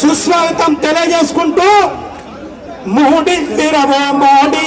సుస్వాగతం తెలియజేసుకుంటూ మూడి తిరవ మోడీ